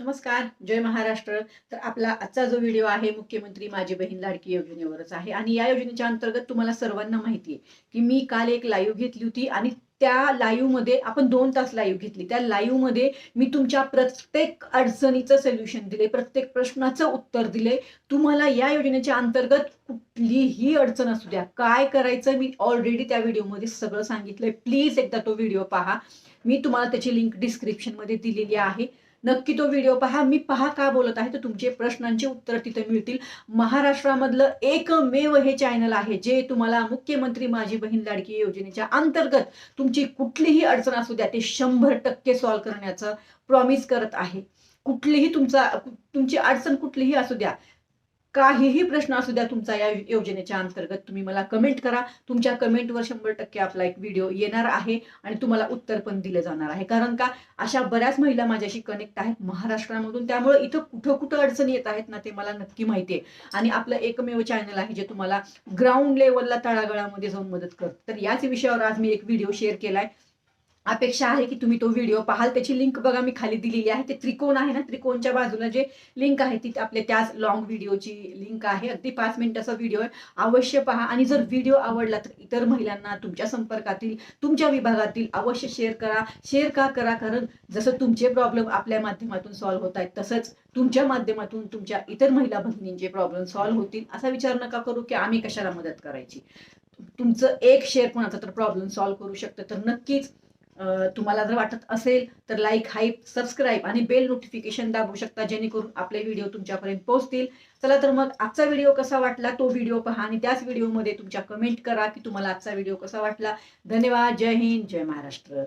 नमस्कार जय महाराष्ट्र. तर आपला आजचा जो व्हिडिओ आहे मुख्यमंत्री माझी बहीण लाडकी योजनेवरच आहे. आणि या योजनेच्या अंतर्गत तुम्हाला सर्वांना माहिती आहे की मी काल एक लाईव्ह घेतली होती आणि त्या लाईव्हमध्ये आपण दोन तास लाईव्ह घेतली. त्या लाईव्हमध्ये मी तुमच्या प्रत्येक अडचणीचं सोल्युशन दिले प्रत्येक प्रश्नाचं उत्तर दिले. तुम्हाला या योजनेच्या अंतर्गत कुठलीही अडचण असू द्या. काय करायचं मी ऑलरेडी त्या व्हिडिओमध्ये सगळं सांगितलंय. प्लीज एकदा तो व्हिडिओ पहा. मी तुम्हाला त्याची लिंक डिस्क्रिप्शनमध्ये दिलेली आहे. नक्की तो व्हिडिओ पहा. मी पहा का बोलत आहे? तर तुमचे प्रश्नांचे उत्तर तिथे मिळतील. महाराष्ट्रामधलं एकमेव हे चॅनल आहे जे तुम्हाला मुख्यमंत्री माझी बहीण लाडकी योजनेच्या अंतर्गत तुमची कुठलीही अडचण असू द्या ते शंभर टक्के सॉल्व्ह करण्याचं प्रॉमिस करत आहे. कुठलीही तुमचा तुमची अडचण कुठलीही असू द्या काहीही प्रश्न असू द्या तुमचा या योजनेच्या अंतर्गत तुम्ही मला कमेंट करा. तुमच्या कमेंटवर शंभर टक्के आपला एक व्हिडिओ येणार आहे आणि तुम्हाला उत्तर पण दिलं जाणार आहे. कारण का अशा बऱ्याच महिला माझ्याशी कनेक्ट आहेत महाराष्ट्रामधून. त्यामुळे इथं कुठं कुठं अडचणी येत आहेत ना ते मला नक्की माहिती आहे. आणि आपलं एकमेव चॅनल आहे जे तुम्हाला ग्राउंड लेवलला तळागळामध्ये जाऊन मदत करतं. तर याच विषयावर आज मी एक व्हिडिओ शेअर केलाय. अपेक्षा आहे की तुम्ही तो व्हिडिओ पाहाल. त्याची लिंक बघा मी खाली दिलेली आहे. ते त्रिकोण आहे ना त्रिकोणच्या बाजूला जे लिंक आहे ती आपल्या त्याच लॉंग व्हिडिओची लिंक आहे. अगदी पाच मिनिटाचा व्हिडिओ आहे. अवश्य पहा. आणि जर व्हिडिओ आवडला तर इतर महिलांना तुमच्या संपर्कातील तुमच्या विभागातील अवश्य शेअर करा. शेअर का करा? कारण जसं तुमचे प्रॉब्लेम आपल्या माध्यमातून सॉल्व्ह होत आहेत तसंच तुमच्या माध्यमातून तुमच्या इतर महिला भगिनींचे प्रॉब्लेम सॉल्व्ह होतील. असा विचार नका करू की आम्ही कशाला मदत करायची. तुमचं एक शेअर कोणाचा तर प्रॉब्लेम सॉल्व्ह करू शकतं. तर नक्कीच तुम्हाला जर वाटत असेल तर लाईक हाईप सबस्क्राईब आणि बेल नोटिफिकेशन दाबू शकता जेणेकरून आपले व्हिडिओ तुमच्यापर्यंत पोहोचतील. चला तर मग आजचा व्हिडिओ कसा वाटला तो व्हिडिओ पहा आणि त्याच व्हिडिओमध्ये तुमच्या कमेंट करा की तुम्हाला आजचा व्हिडिओ कसा वाटला. धन्यवाद. जय हिंद. जय महाराष्ट्र.